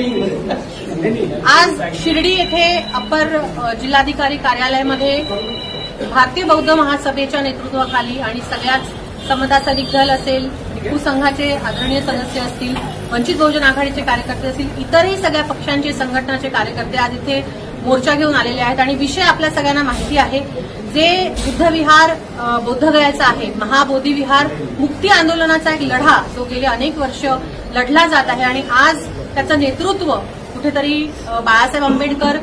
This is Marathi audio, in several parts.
आज शिर्डी येथे अपर जिल्हाधिकारी कार्यालयामध्ये भारतीय बौद्ध महासभेच्या नेतृत्वाखाली आणि सगळ्याच समता सैनिक दल असेल संघाचे आदरणीय सदस्य असतील वंचित बहुजन आघाडीचे कार्यकर्ते असतील इतरही सगळ्या पक्षांचे संघटनाचे कार्यकर्ते आज इथे मोर्चा घेऊन आलेले आहेत. आणि विषय आपल्या सगळ्यांना माहिती आहे जे बुद्धविहार बौद्धगयाचा आहे महाबोधी विहार मुक्ती आंदोलनाचा एक लढा जो गेले अनेक वर्ष लढला जात आहे. आणि आज त्याचं नेतृत्व कुठेतरी बाळासाहेब आंबेडकर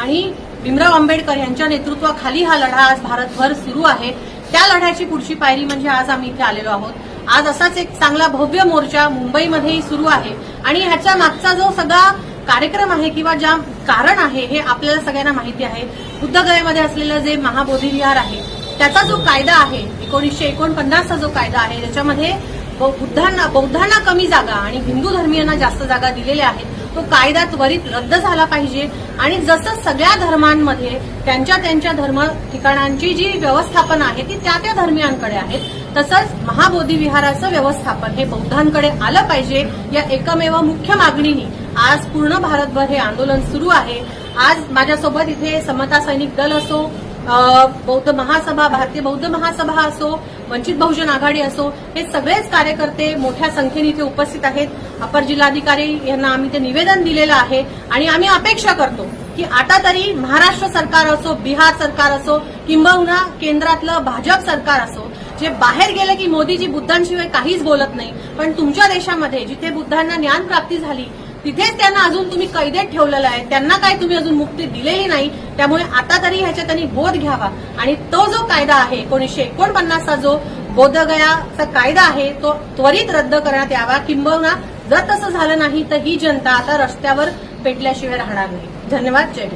आणि भीमराव आंबेडकर यांच्या नेतृत्वाखाली हा लढा आज भारतभर सुरू आहे. त्या लढ्याची पुढची पायरी म्हणजे आज आम्ही इथे आलेलो आहोत. आज असाच एक चांगला भव्य मोर्चा मुंबईमध्येही सुरू आहे. आणि ह्याच्या मागचा जो सगळा कार्यक्रम आहे किंवा ज्या कारण आहे हे आपल्याला सगळ्यांना माहिती आहे. बुद्धगयामध्ये असलेलं जे महाबोधी विहार आहे त्याचा जो कायदा आहे एकोणीसशे एकोणपन्नासचा जो कायदा आहे त्याच्यामध्ये बुद्धांना बौद्धांना कमी जागा आणि हिंदू धर्मीयांना जास्त जागा दिलेल्या आहेत. तो कायदा त्वरित रद्द झाला पाहिजे. आणि जसं सगळ्या धर्मांमध्ये त्यांच्या त्यांच्या धर्म ठिकाणांची जी व्यवस्थापन आहे ती त्या त्या धर्मियांकडे आहे तसंच महाबोधी विहाराचं व्यवस्थापन हे बौद्धांकडे आलं पाहिजे. या एकमेव मुख्य मागणीनी आज पूर्ण भारतभर हे आंदोलन सुरू आहे. आज माझ्यासोबत इथे समता सैनिक दल असो बौद्ध महासभा भारतीय बौद्ध महासभा असो वंचित बहुजन आघाडी असो हे सगळेच कार्यकर्ते मोठ्या संख्येने इथे उपस्थित आहेत. अपर जिल्हाधिकारी यांना आम्ही ते निवेदन दिलेलं आहे आणि आम्ही अपेक्षा करतो की आता तरी महाराष्ट्र सरकार असो बिहार सरकार असो किंबहुना केंद्रातलं भाजप सरकार असो जे बाहेर गेले की मोदीजी बुद्धांशिवाय काहीच बोलत नाही पण तुमच्या देशामध्ये जिथे बुद्धांना ज्ञान प्राप्ती झाली तिथेच त्यांना अजून तुम्ही कैदेत ठेवलेलं आहे. त्यांना काय तुम्ही अजून मुक्ती दिलेली नाही त्यामुळे आता तरी ह्याच्या त्यांनी बोध घ्यावा. आणि तो जो कायदा आहे एकोणीसशे एकोणपन्नासचा जो बोधगयाचा कायदा आहे तो त्वरित रद्द करण्यात यावा. किंबहुना जर तसं झालं नाही तर ही जनता आता रस्त्यावर पेटल्याशिवाय राहणार नाही. धन्यवाद. जय